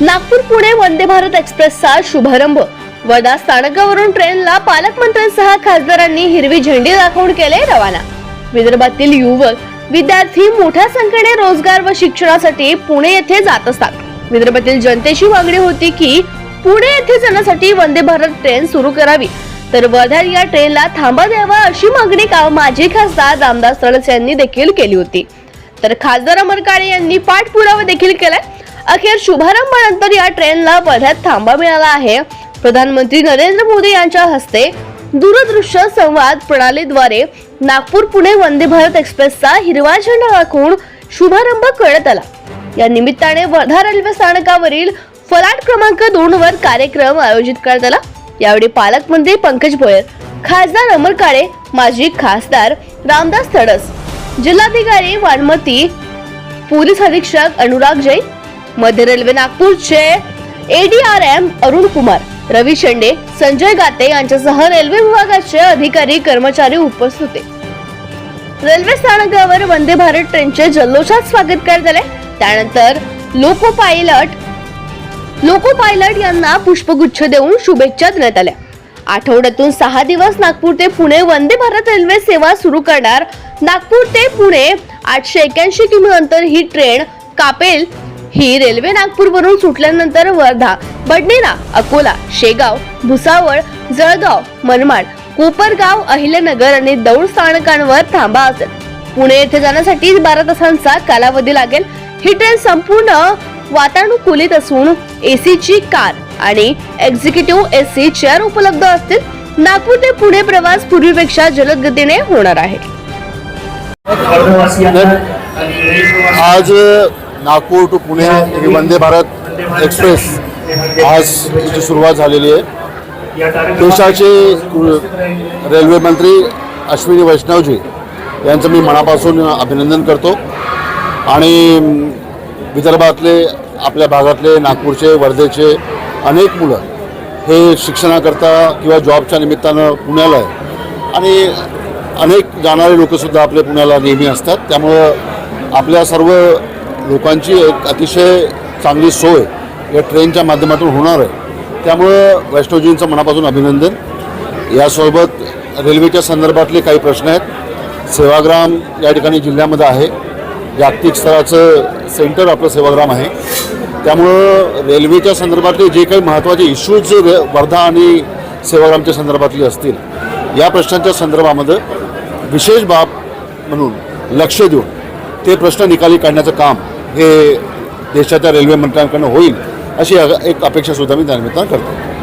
नागपूर पुणे वंदे भारत एक्सप्रेसचा शुभारंभ. वडा स्थानकावरून ट्रेनला पालकमंत्र्यांसह खासदारांनी हिरवी झेंडी दाखवून केले रवाना. विदर्भातील युवक विद्यार्थी मोठ्या संख्येने रोजगार व शिक्षणासाठी पुणे येथे जात असतात. विदर्भातील जनतेची मागणी होती की पुणे येथे जाण्यासाठी वंदे भारत ट्रेन सुरू करावी. तर वर्ध्यात या ट्रेनला थांबा द्यावा अशी मागणी का माजी खासदार रामदास तडस यांनी देखील केली होती. तर खासदार अमर काळे यांनी पाठपुरावा देखील केलाय. अखेर शुभारंभानंतर या ट्रेनला वर्ध्यात थांबा मिळाला आहे. प्रधानमंत्री नरेंद्र मोदी यांच्या हस्ते दूरदृश्य संवाद प्रणालीद्वारे नागपूर पुणे वंदे भारत एक्सप्रेसचा हिरवा झेंडा दाखवून शुभारंभ करण्यात आला. या निमित्ताने वर्धा रेल्वे स्थानकावरील फलाट क्रमांक दोन वर कार्यक्रम आयोजित करण्यात आला. यावेळी पालकमंत्री पंकज भोयर खासदार अमर काळे माजी खासदार रामदास तडस जिल्हाधिकारी वानमती पोलीस अधीक्षक अनुराग जैन मध्य रेल्वे नागपूरचे एडीआरएम अरुण कुमार रवी शेंडे संजय गाते यांच्यासह रेल्वे विभागाचे अधिकारी कर्मचारी उपस्थित होते. रेल्वे स्थानकावर वंदे भारत ट्रेनचे जल्लोषात स्वागत करण्यात आले. त्यानंतर लोको पायलट लोको पायलट यांना पुष्पगुच्छ देऊन शुभेच्छा देण्यात आल्या. आठवड्यातून सहा दिवस नागपूर ते पुणे वंदे भारत रेल्वे सेवा सुरू करणार नागपूर ते पुणे आठशे एक्याऐंशी किमी अंतर ही ट्रेन कापेल ही रेल्वे नागपूरवरून सुटल्यानंतर वर्धा बडनेरा अकोला शेगाव भुसावळ जळगाव मनमाड कोपरगाव अहिल्यानगर आणि दौड स्थानकांवर थांबा असेल. पुणे येथे जाण्यासाठी बारा तासांचा कालावधी लागेल. ही ट्रेन संपूर्ण वातानुकूलित असून एसीची कार आणि एक्झिक्युटिव्ह एसी चेअर उपलब्ध असतील. नागपूर ते पुणे प्रवास पूर्वीपेक्षा जलद गतीने होणार आहे. आज नागपूर टू पुणे ही वंदे भारत एक्सप्रेस आज तिची सुरुवात झालेली आहे. देशाचे रेल्वे मंत्री अश्विनी वैष्णवजी यांचं मी मनापासून अभिनंदन करतो. आणि विदर्भातले आपल्या भागातले नागपूरचे वर्धेचे अनेक मुलं हे शिक्षणाकरता किंवा जॉबच्या निमित्तानं पुण्याला आहे. आणि अनेक जाणारे लोकंसुद्धा आपले पुण्याला नेहमी असतात. त्यामुळं आपल्या सर्व लोकांची एक अतिशय चांगली सोय या ट्रेनच्या माध्यमातून होणार आहे. त्यामुळं वैष्णवजींचं मनापासून अभिनंदन. यासोबत रेल्वेच्या संदर्भातले काही प्रश्न आहेत. सेवाग्राम या ठिकाणी जिल्ह्यामध्ये आहे. जागतिक स्तराचं सेंटर आपलं सेवाग्राम आहे. त्यामुळं रेल्वेच्या संदर्भातले जे काही महत्त्वाचे इश्यूज रे वर्धा आणि सेवाग्रामच्या संदर्भातले असतील या प्रश्नांच्या संदर्भामध्ये विशेष बाब म्हणून लक्ष देऊन ते प्रश्न निकाली काढण्याचं काम हे देशाच्या रेल्वे मंत्र्यांकडनं होईल अशी एक अपेक्षासुद्धा मी त्यानिमित्तानं करतो.